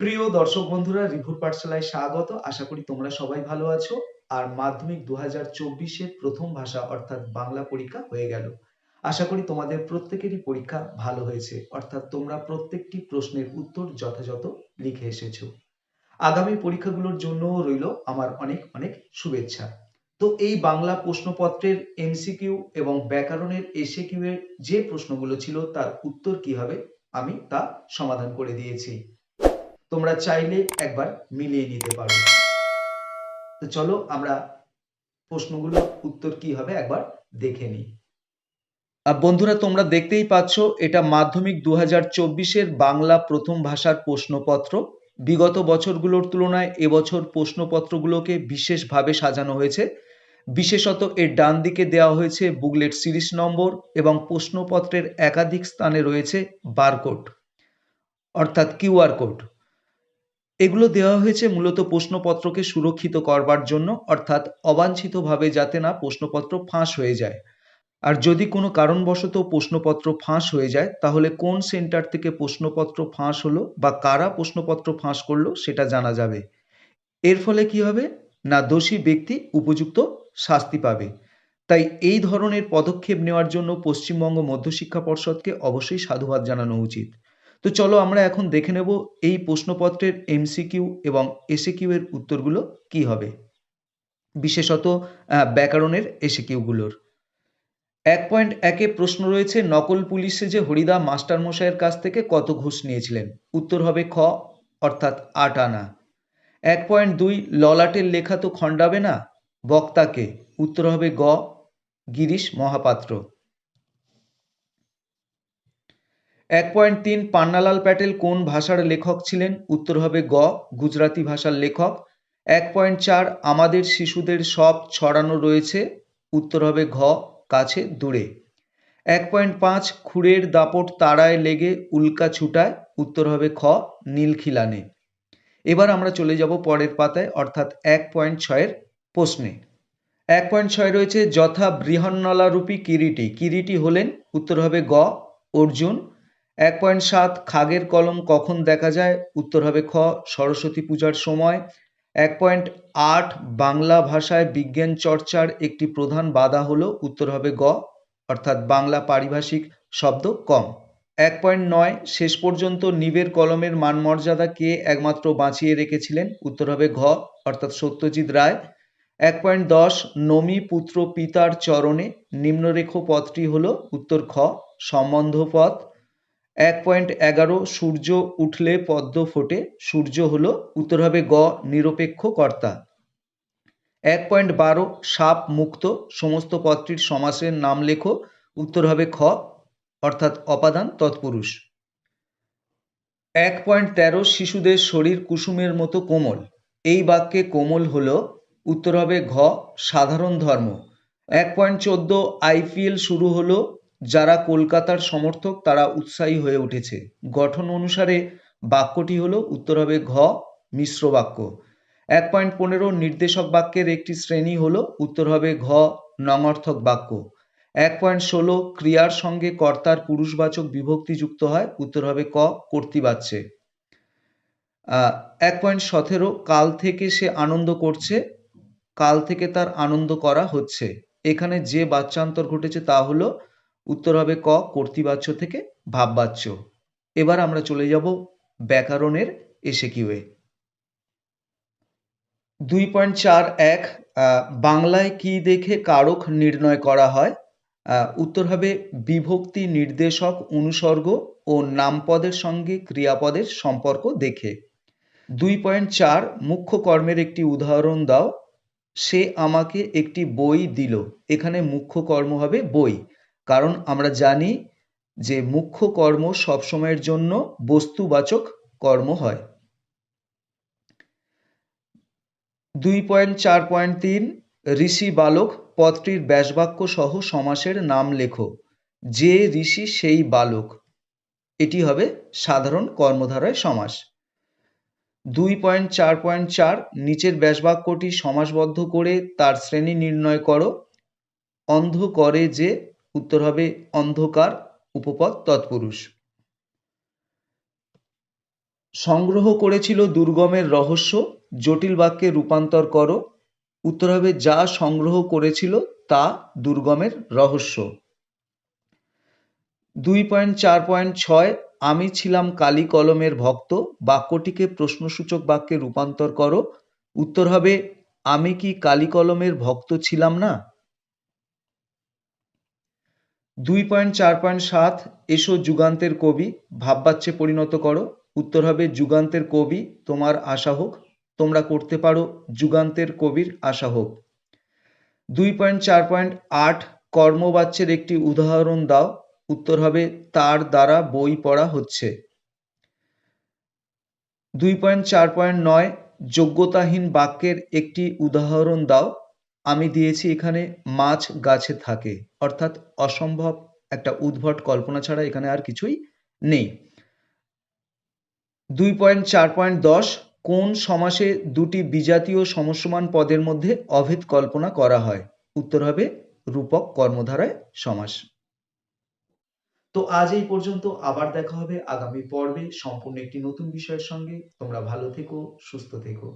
প্রিয় দর্শক বন্ধুরা রিভোর পাঠশালায় স্বাগত। আশা করি তোমরা সবাই ভালো আছো। আর মাধ্যমিক দু হাজার চব্বিশের প্রথম ভাষা অর্থাৎ বাংলা পরীক্ষা হয়ে গেল। আশা করি তোমাদের প্রত্যেকেরই পরীক্ষা ভালো হয়েছে। অর্থাৎ তোমরা প্রত্যেকটি প্রশ্নের উত্তর যথাযথ লিখে এসেছ। আগামী পরীক্ষাগুলোর জন্য রইল আমার অনেক অনেক শুভেচ্ছা। তো এই বাংলা প্রশ্নপত্রের এমসিকিউ এবং ব্যাকরণের এসএকিউ এর যে প্রশ্নগুলো ছিল, তার উত্তর কি হবে আমি তা সমাধান করে দিয়েছি। তোমরা চাইলে একবার মিলিয়ে নিতে পারো। তো চলো আমরা প্রশ্নগুলোর উত্তর কি হবে একবার দেখে নিই। বন্ধুরা, তোমরা দেখতেই পাচ্ছ, এটা মাধ্যমিক দু হাজার বাংলা প্রথম ভাষার প্রশ্নপত্র। বিগত বছরগুলোর তুলনায় এবছর প্রশ্নপত্রগুলোকে বিশেষভাবে সাজানো হয়েছে। বিশেষত এর ডান দিকে দেওয়া হয়েছে বুকলেট সিরিজ নম্বর এবং প্রশ্নপত্রের একাধিক স্থানে রয়েছে বারকোড, অর্থাৎ কিউআর কোড। এগুলো দেওয়া হয়েছে মূলত প্রশ্নপত্রকে সুরক্ষিত করবার জন্য, অর্থাৎ অবাঞ্ছিতভাবে যাতে না প্রশ্নপত্র ফাঁস হয়ে যায়। আর যদি কোনো কারণবশত প্রশ্নপত্র ফাঁস হয়ে যায়, তাহলে কোন সেন্টার থেকে প্রশ্নপত্র ফাঁস হলো বা কারা প্রশ্নপত্র ফাঁস করল সেটা জানা যাবে। এর ফলে কি হবে? না দোষী ব্যক্তি উপযুক্ত শাস্তি পাবে। তাই এই ধরনের পদক্ষেপ নেওয়ার জন্য পশ্চিমবঙ্গ মধ্যশিক্ষা পর্ষদকে অবশ্যই সাধুবাদ জানানো উচিত। তো চলো আমরা এখন দেখে নেব এই প্রশ্নপত্রের এমসিকিউ এবং এসিকিউ এর উত্তরগুলো কি হবে। বিশেষত ব্যাকরণের এসিকিউগুলোর এক পয়েন্ট একে প্রশ্ন রয়েছে, নকল পুলিশে যে হরিদা মাস্টার মশাইয়ের কাছ থেকে কত ঘুষ নিয়েছিলেন? উত্তর হবে খ, অর্থাৎ আট আনা। এক পয়েন্ট দুই, ললাটের লেখা তো খণ্ডাবে না? বক্তাকে। উত্তর হবে গ, গিরিশ মহাপাত্র। এক পয়েন্ট তিন পান্নালাল প্যাটেল কোন ভাষার লেখক ছিলেন? উত্তর হবে গ, গুজরাতি ভাষার লেখক। এক পয়েন্ট চার, আমাদের শিশুদের সব ছড়ানো রয়েছে। উত্তর হবে ঘ, কাছে দূরে। এক পয়েন্ট পাঁচ, খুরের দাপট তারায় লেগে উল্কা ছুটায়। উত্তর হবে খ নীলখিলানে এবার আমরা চলে যাব পরের পাতায়, অর্থাৎ এক পয়েন্ট ছয়ের প্রশ্নে। এক পয়েন্ট ছয় রয়েছে, যথা বৃহন্নলা রূপী কিরিটি। কিরিটি হলেন, উত্তর হবে গ, অর্জুন। এক পয়েন্ট সাত, খাগের কলম কখন দেখা যায়? উত্তর হবে খ, সরস্বতী পূজার সময়। এক পয়েন্ট আট, বাংলা ভাষায় বিজ্ঞান চর্চার একটি প্রধান বাধা হল, উত্তর হবে গ, অর্থাৎ বাংলা পারিভাষিক শব্দ কম। এক পয়েন্ট নয়, শেষ পর্যন্ত নিবের কলমের মানমর্যাদা কে একমাত্র বাঁচিয়ে রেখেছিলেন? উত্তর হবে ঘ, অর্থাৎ সত্যজিৎ রায়। এক পয়েন্ট দশ, নমি পুত্র পিতার চরণে নিম্নরেখ পথটি হল, উত্তর খ সম্বন্ধ পথ এক পয়েন্ট এগারো সূর্য উঠলে পদ্ম ফোটে। সূর্য হল উত্তর হবে গ, নিরপেক্ষ কর্তা। এক পয়েন্ট বারো সাপ মুক্ত, সমস্ত পদটির সমাসের নাম লেখো, উত্তর হবে খ, অর্থাৎ অপাদান তৎপুরুষ। এক পয়েন্ট তেরো শিশুদের শরীর কুসুমের মতো কোমল। এই বাক্যে কোমল হল, উত্তর হবে ঘ, সাধারণ ধর্ম। এক পয়েন্ট চোদ্দ আইপিএল শুরু হলো যারা কলকাতার সমর্থক তারা উৎসাহী হয়ে উঠেছে। গঠন অনুসারে বাক্যটি হলো উত্তর হবে ঘ মিশ্র বাক্য। এক পয়েন্ট পনেরো নির্দেশক বাক্যের একটি শ্রেণি হলো উত্তর হবে ঘ নঙর্থক বাক্য। এক পয়েন্ট ষোলো ক্রিয়ার সঙ্গে কর্তার পুরুষবাচক বিভক্তি যুক্ত হয় উত্তর হবে ক কর্তৃবাচ্যে। আহ, এক পয়েন্ট সতেরো কাল থেকে সে আনন্দ করছে কাল থেকে তার আনন্দ করা হচ্ছে। এখানে যে বাচ্চান্তর ঘটেছে তা হলো উত্তর হবে ক, কর্তৃবাচ্য থেকে ভাববাচ্য। এবার আমরা চলে যাব ব্যাকরণের এসে কিউয়ে দুই পয়েন্ট চার এক বাংলায় কি দেখে কারক নির্ণয় করা হয়? উত্তর হবে বিভক্তি নির্দেশক, অনুসর্গ ও নামপদের সঙ্গে ক্রিয়াপদের সম্পর্ক দেখে। দুই পয়েন্ট চার, মুখ্য কর্মের একটি উদাহরণ দাও। সে আমাকে একটি বই দিল। এখানে মুখ্য কর্ম হবে বই। কারণ আমরা জানি যে মুখ্য কর্ম সবসময়ের জন্য বস্তুবাচক কর্ম হয়। দুই পয়েন্ট চার পয়েন্ট তিন, ঋষি বালক পদটির ব্যাসবাক্য সহ সমাসের নাম লেখো। যে ঋষি সেই বালক। এটি হবে সাধারণ কর্মধারায় সমাস। দুই পয়েন্ট চার পয়েন্ট চার, নিচের ব্যাসবাক্যটি সমাসবদ্ধ করে তার শ্রেণি নির্ণয় করো। অন্ধ করে যে উত্তর হবে অন্ধকার, উপপদ, তৎপুরুষ। সংগ্রহ করেছিল দুর্গমের রহস্য, জটিল বাক্যে রূপান্তর করো। উত্তর হবে যা সংগ্রহ করেছিল তা দুর্গমের রহস্য। দুই পয়েন্ট, চার পয়েন্ট, ছয়, আমি ছিলাম কালি কলমের ভক্ত, বাক্যটিকে প্রশ্নসূচক বাক্যে রূপান্তর করো। উত্তর হবে, আমি কি কালি কলমের ভক্ত ছিলাম না? দুই পয়েন্ট চার পয়েন্ট সাত এসো যুগান্তের কবি, ভাববাচ্যে পরিণত করো। উত্তর হবে যুগান্তের কবি, তোমার আশা হোক, তোমরা করতে পারো যুগান্তের কবির আশা হোক। দুই পয়েন্ট চার পয়েন্ট আট কর্মবাচ্যের একটি উদাহরণ দাও, উত্তর হবে তার দ্বারা বই পড়া হচ্ছে। দুই পয়েন্ট চার পয়েন্ট নয় যোগ্যতাহীন বাক্যের একটি উদাহরণ দাও আমি দিয়েছি এখানে মাছ গাছে থাকে। অর্থাৎ অসম্ভব একটা উদ্ভট কল্পনা ছাড়া এখানে আর কিছুই নেই। দুই পয়েন্ট, চার পয়েন্ট, দশ, কোন সমাসে দুটি বিজাতীয় সমসমান পদের মধ্যে অভেদ কল্পনা করা হয়? উত্তর হবে রূপক কর্মধারায় সমাস। তো আজ এই পর্যন্ত, আবার দেখা হবে আগামী পর্বে। সম্পূর্ণ একটি নতুন বিষয়ের সঙ্গে। তোমরা ভালো থেকো, সুস্থ থেকো।